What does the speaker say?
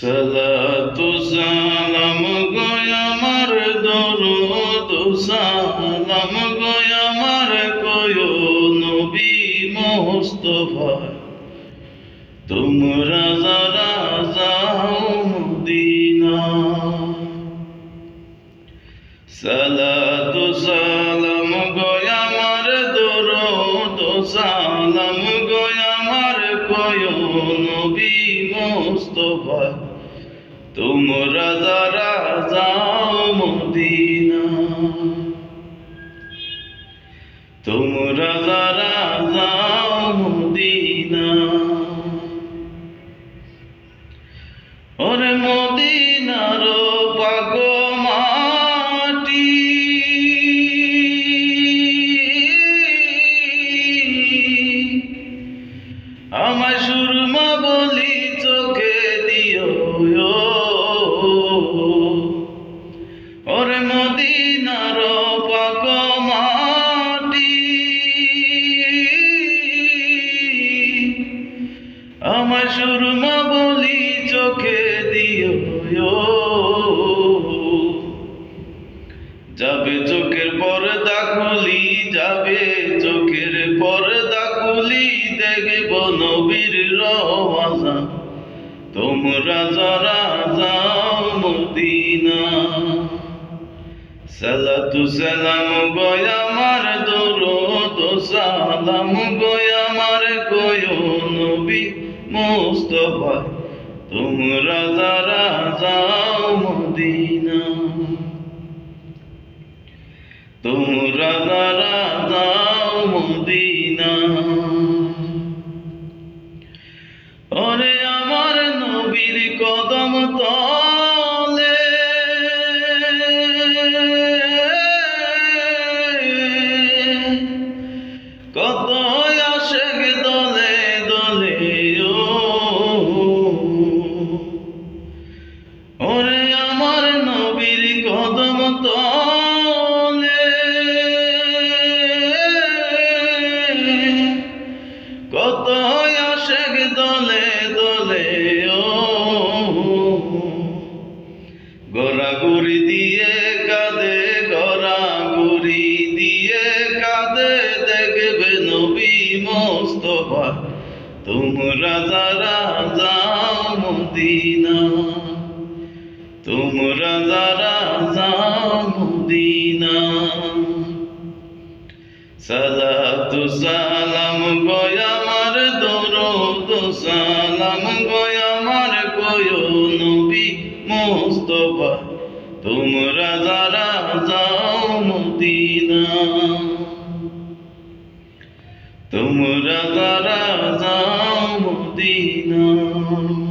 সালাতু সালাম গয় আমার দরুদ, সালাম গয় আমার কয় নবী মোস্তফা। তোমরা যারা যাও মদিনা। সালাতু সালাম গয় আমার দরুদ, সালাম গয় আমার কয় নবী মোস্তফা। তোমরা যারা যাও মদিনা তোমরা যারা যাও মদিনা ওরে মদিনার মাটি আমার বলি চোখে দিও যাবে চোখের পর্দা খুলি, যাবে চোখের পর্দা খুলি, দেখব নবীর তোমরা যারা যাও মদিনা। সালাতু সালাম গয় আমার মুস্তফা তোমরা যারা যাও মদিনা তোমরা যারা যাও মদিনা। দলে দলে, ও। গোরাগুড়ি দিয়ে কাঁদে গোরাগুড়ি দিয়ে কাঁদে, দেখবে নবী মোস্তফা। তোমরা যারা যাও মদিনা, তোমরা যারা যাও মদিনা। সালাম দরুদ সালাম গয় আমার গয় নবী মোস্তফা। তোমরা যারা যাও মদিনা। তোমরা যারা যাও মদিনা।